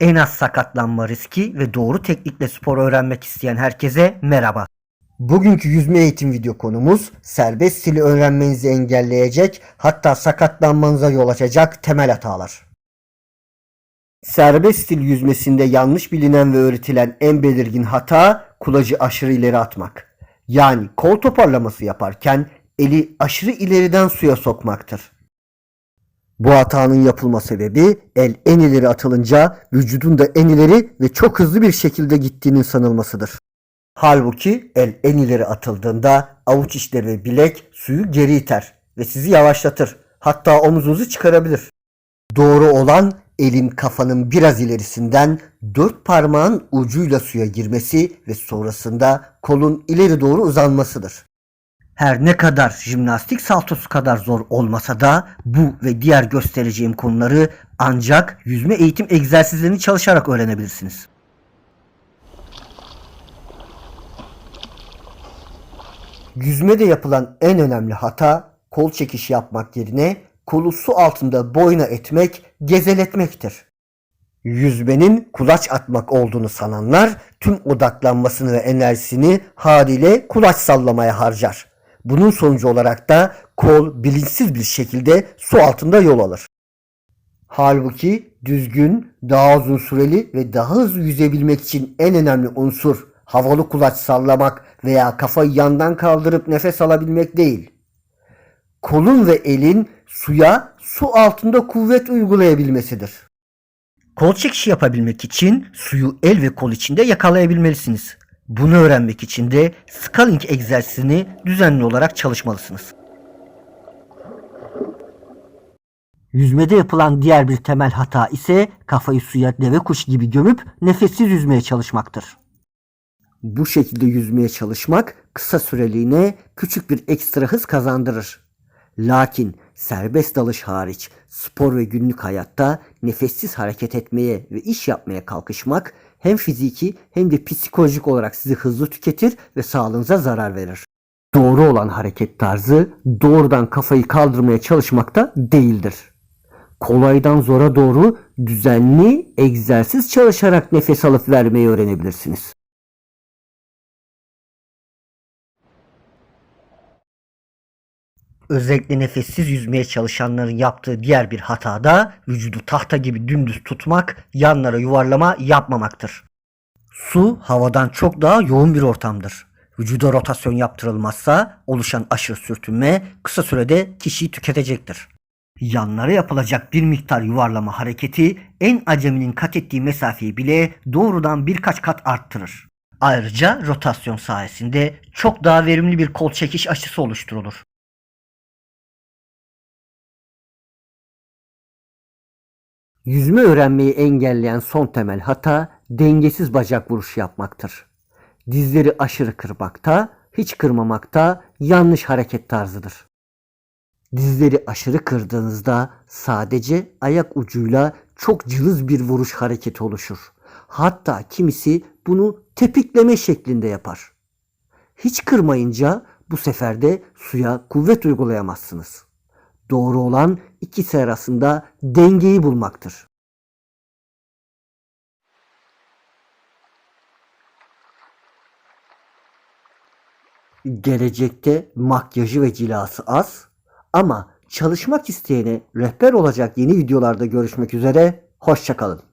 En az sakatlanma riski ve doğru teknikle spor öğrenmek isteyen herkese merhaba. Bugünkü yüzme eğitim video konumuz serbest stili öğrenmenizi engelleyecek hatta sakatlanmanıza yol açacak temel hatalar. Serbest stil yüzmesinde yanlış bilinen ve öğretilen en belirgin hata kulacı aşırı ileri atmak. Yani kol toparlaması yaparken eli aşırı ileriden suya sokmaktır. Bu hatanın yapılma sebebi el en ileri atılınca vücudun da en ileri ve çok hızlı bir şekilde gittiğinin sanılmasıdır. Halbuki el en ileri atıldığında avuç içleri ve bilek suyu geri iter ve sizi yavaşlatır. Hatta omuzunuzu çıkarabilir. Doğru olan elin kafanın biraz ilerisinden dört parmağın ucuyla suya girmesi ve sonrasında kolun ileri doğru uzanmasıdır. Her ne kadar jimnastik saltosu kadar zor olmasa da bu ve diğer göstereceğim konuları ancak yüzme eğitim egzersizlerini çalışarak öğrenebilirsiniz. Yüzmede yapılan en önemli hata kol çekişi yapmak yerine kolu su altında boyna etmek, gezeletmektir. Yüzmenin kulaç atmak olduğunu sananlar tüm odaklanmasını ve enerjisini haliyle kulaç sallamaya harcar. Bunun sonucu olarak da kol bilinçsiz bir şekilde su altında yol alır. Halbuki düzgün, daha uzun süreli ve daha hızlı yüzebilmek için en önemli unsur havalı kulaç sallamak veya kafayı yandan kaldırıp nefes alabilmek değil. Kolun ve elin suya su altında kuvvet uygulayabilmesidir. Kol çekişi yapabilmek için suyu el ve kol içinde yakalayabilmelisiniz. Bunu öğrenmek için de scaling egzersizini düzenli olarak çalışmalısınız. Yüzmede yapılan diğer bir temel hata ise kafayı suya deve kuş gibi gömüp nefessiz yüzmeye çalışmaktır. Bu şekilde yüzmeye çalışmak kısa süreliğine küçük bir ekstra hız kazandırır. Lakin serbest dalış hariç spor ve günlük hayatta nefessiz hareket etmeye ve iş yapmaya kalkışmak hem fiziki hem de psikolojik olarak sizi hızlı tüketir ve sağlığınıza zarar verir. Doğru olan hareket tarzı doğrudan kafayı kaldırmaya çalışmakta değildir. Kolaydan zora doğru düzenli egzersiz çalışarak nefes alıp vermeyi öğrenebilirsiniz. Özellikle nefessiz yüzmeye çalışanların yaptığı diğer bir hata da vücudu tahta gibi dümdüz tutmak, yanlara yuvarlama yapmamaktır. Su havadan çok daha yoğun bir ortamdır. Vücuda rotasyon yaptırılmazsa oluşan aşırı sürtünme kısa sürede kişiyi tüketecektir. Yanlara yapılacak bir miktar yuvarlama hareketi en aceminin kat ettiği mesafeyi bile doğrudan birkaç kat arttırır. Ayrıca rotasyon sayesinde çok daha verimli bir kol çekiş açısı oluşturulur. Yüzme öğrenmeyi engelleyen son temel hata dengesiz bacak vuruşu yapmaktır. Dizleri aşırı kırmakta, hiç kırmamakta yanlış hareket tarzıdır. Dizleri aşırı kırdığınızda sadece ayak ucuyla çok cılız bir vuruş hareketi oluşur. Hatta kimisi bunu tepikleme şeklinde yapar. Hiç kırmayınca bu sefer de suya kuvvet uygulayamazsınız. Doğru olan ikisi arasında dengeyi bulmaktır. Gelecekte makyajı ve cilası az ama çalışmak isteyene rehber olacak yeni videolarda görüşmek üzere. Hoşçakalın.